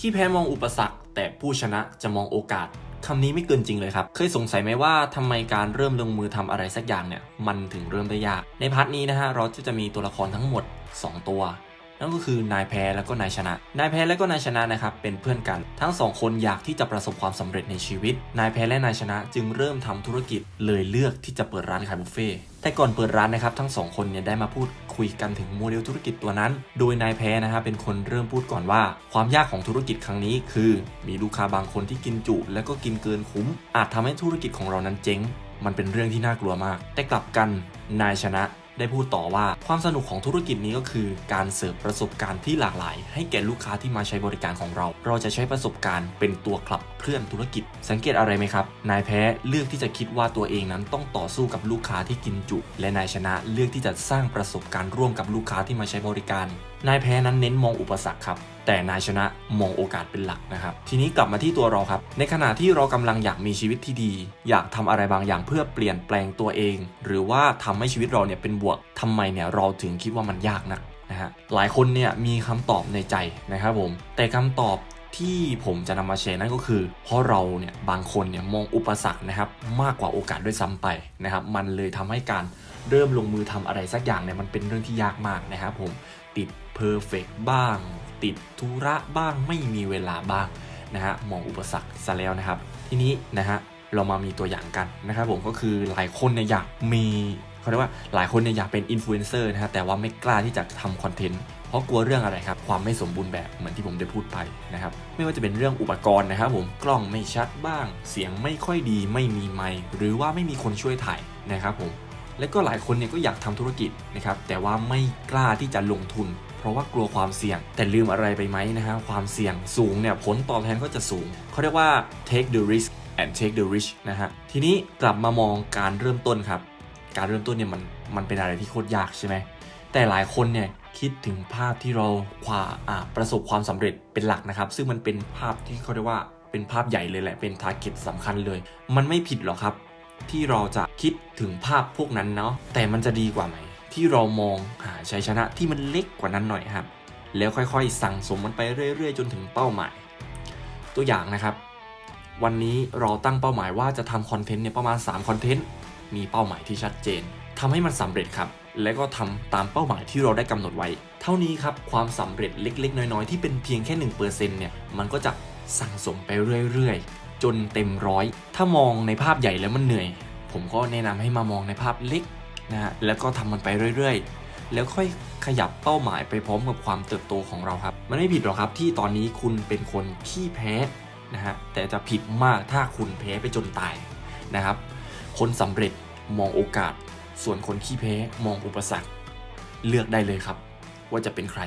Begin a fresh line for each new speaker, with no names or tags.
ขี้แพ้มองอุปสรรค แต่ผู้ชนะจะมองโอกาสคำนี้ไม่เกินจริงเลยครับ เคยสงสัยไหมว่าทำไมการเริ่มลงมือทำอะไรสักอย่างเนี่ย มันถึงเริ่มได้ยาก ในพาร์ทนี้นะฮะ เราจะมีตัวละครทั้งหมด 2 ตัว นั่นก็คือนายแพ้แล้วก็นายชนะ นายแพ้และก็นายชนะนะครับเป็นเพื่อนกัน ทั้งสองคนอยากที่จะประสบความสำเร็จในชีวิต นายแพ้และนายชนะจึงเริ่มทำธุรกิจเลยเลือกที่จะเปิดร้านขายบุฟเฟ่ต์แต่ก่อนเปิดร้านนะครับทั้งสองคนเนี่ยได้มาพูดคุยกันถึงโมเดลธุรกิจตัวนั้น โดยนายแพ้นะฮะเป็นคนเริ่มพูดก่อนว่า ความยากของธุรกิจครั้งนี้คือ มีลูกค้าบางคนที่กินจุ และก็กินเกินคุ้ม อาจทำให้ธุรกิจของเรานั้นเจ๊ง มันเป็นเรื่องที่น่ากลัวมาก แต่กลับกันนายชนะ ได้พูดต่อว่าความสนุกของธุรกิจนี้ก็คือการเสิร์ฟประสบการณ์ที่หลากหลาย ให้แก่ลูกค้าที่มาใช้บริการของเรา เราจะใช้ประสบการณ์เป็นตัวขับเคลื่อนธุรกิจ สังเกตอะไรไหมครับ นายแพ้เลือกที่จะคิดว่าตัวเองนั้นต้องต่อสู้กับลูกค้าที่กินจุ และนายชนะเลือกที่จะสร้างประสบการณ์ร่วมกับลูกค้าที่มาใช้บริการ นายแพ้นั้นเน้นมองอุปสรรคครับ แต่นายชนะมองโอกาสเป็นหลักนะครับ ทีนี้กลับมาที่ตัวเราครับ ในขณะที่เรากำลังอยากมีชีวิตที่ดี อยากทำอะไรบางอย่างเพื่อเปลี่ยนแปลงตัวเอง หรือว่าทำให้ชีวิตเราเนี่ยเป็นบวกทำไมเนี่ยเราถึงคิดว่ามันยากนักนะฮะหลายคนเนี่ยมีคำตอบในใจนะครับผม แต่คำตอบ ที่ผมจะนำมาแชร์นั่นก็คือ เพราะเราเนี่ยบางคนเนี่ยมองอุปสรรคนะครับมากกว่าโอกาสด้วยซ้ำไปนะครับ มันเลยทำให้การเริ่มลงมือทำอะไรสักอย่างเนี่ยมันเป็นเรื่องที่ยากมากนะครับผมติดเพอร์เฟกบ้าง ติดธุระบ้างไม่มีเวลาบ้างนะฮะมองอุปสรรคซะแล้วนะครับ ทีนี้นะฮะเรามามีตัวอย่างกันนะครับผมก็คือหลายคนเนี่ยอยากมี เขาเรียกว่าหลายคนเนี่ยอยากเป็นอินฟลูเอนเซอร์นะฮะแต่ว่าไม่กล้าที่จะทำคอนเทนต์เพราะกลัวเรื่องอะไรครับความไม่สมบูรณ์แบบเหมือนที่ผมได้พูดไปนะครับไม่ว่าจะเป็นเรื่องอุปกรณ์นะครับผมกล้องไม่ชัดบ้าง เสียงไม่ค่อยดีไม่มีไมค์หรือว่าไม่มีคนช่วยถ่ายนะครับผมและก็หลายคนเนี่ยก็อยากทำธุรกิจนะครับแต่ว่าไม่กล้าที่จะลงทุน เพราะว่ากลัวความเสี่ยง แต่ลืมอะไรไปไหมนะฮะความเสี่ยงสูงเนี่ยผลตอบแทนก็จะสูง เขาเรียกว่า take the risk and take the rich นะฮะทีนี้กลับมามองการเริ่มต้นครับ การเริ่มต้นเนี่ยมันมันเป็นอะไรที่โคตรยากใช่ไหมแต่หลายคนเนี่ยคิดถึงภาพที่เราคว้าอ่าประสบความสำเร็จเป็นหลักนะครับ ซึ่งมันเป็นภาพที่เขาเรียกว่าเป็นภาพใหญ่เลยแหละเป็นทาร์เก็ตสำคัญเลย มันไม่ผิดหรอกครับ ที่เราจะคิดถึงภาพพวกนั้นเนาะแต่มันจะดีกว่าไหม ที่เรามองหาชัยชนะที่มันเล็กกว่านั้นหน่อยครับ แล้วค่อยๆ สั่งสมมันไปเรื่อยๆ จนถึงเป้าหมาย ตัวอย่างนะครับ วันนี้เราตั้งเป้าหมายว่าจะทำคอนเทนต์เนี่ยประมาณ3คอนเทนต์ มีเป้าหมายที่ชัดเจนทำให้มันสำเร็จครับ และก็ทำตามเป้าหมายที่เราได้กำหนดไว้ เท่านี้ครับความสำเร็จเล็กๆ น้อยๆ ที่เป็นเพียงแค่1%เนี่ยมันก็จะสั่งสมไปเรื่อยๆ จนเต็มร้อย ถ้ามองในภาพใหญ่แล้วมันเหนื่อย ผมก็แนะนำให้มามองในภาพเล็กนะฮะแล้วก็ทำมันไปเรื่อยๆแล้วค่อยขยับเป้าหมายไปพร้อมกับความเติบโตของเราครับ มันไม่ผิดหรอกครับที่ตอนนี้คุณเป็นคนขี้แพ้นะฮะแต่จะผิดมากถ้าคุณแพ้ไปจนตายนะครับ คนสำเร็จมองโอกาส ส่วนคนขี้แพ้มองอุปสรรค เลือกได้เลยครับ ว่าจะเป็นใคร